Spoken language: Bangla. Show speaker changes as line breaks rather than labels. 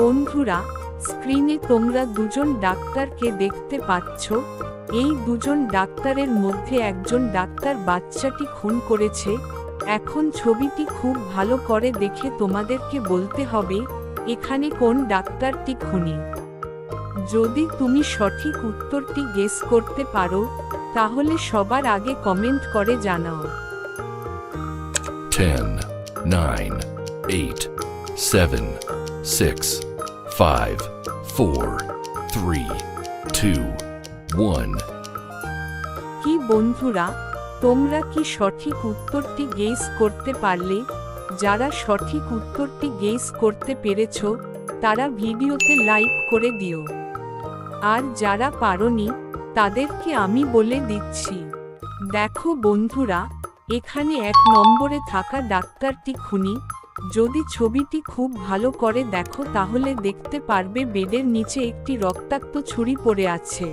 বন্ধুরা স্ক্রিনে তোমরা দুজন ডাক্তারকে দেখতে পাচ্ছ। এই দুজন ডাক্তারের মধ্যে একজন ডাক্তার বাচ্চাটি খুন করেছে। এখন ছবিটি খুব ভালো করে দেখে তোমাদেরকে বলতে হবে এখানে কোন ডাক্তারটি খুনি। যদি তুমি সঠিক উত্তরটি গেস করতে পারো তাহলে সবার আগে কমেন্ট করে জানাও।
10, 9, 8, 7, 6, 5, 4, 3, 2, 1.
কি বন্ধুরা তোমরা কি সঠিক উত্তরটি গেস করতে পারলে? যারা সঠিক উত্তরটি গেস করতে পেরেছ তারা ভিডিওতে লাইক করে দিও। আর যারা পারোনি তাদেরকে আমি বলে দিচ্ছি। দেখো বন্ধুরা এখানে এক নম্বরে থাকা ডাক্তারটি খুনি। যদি ছবিটি খুব ভালো করে দেখো তাহলে দেখতে পারবে বেডের নিচে একটি রক্তাক্ত ছুরি পড়ে আছে।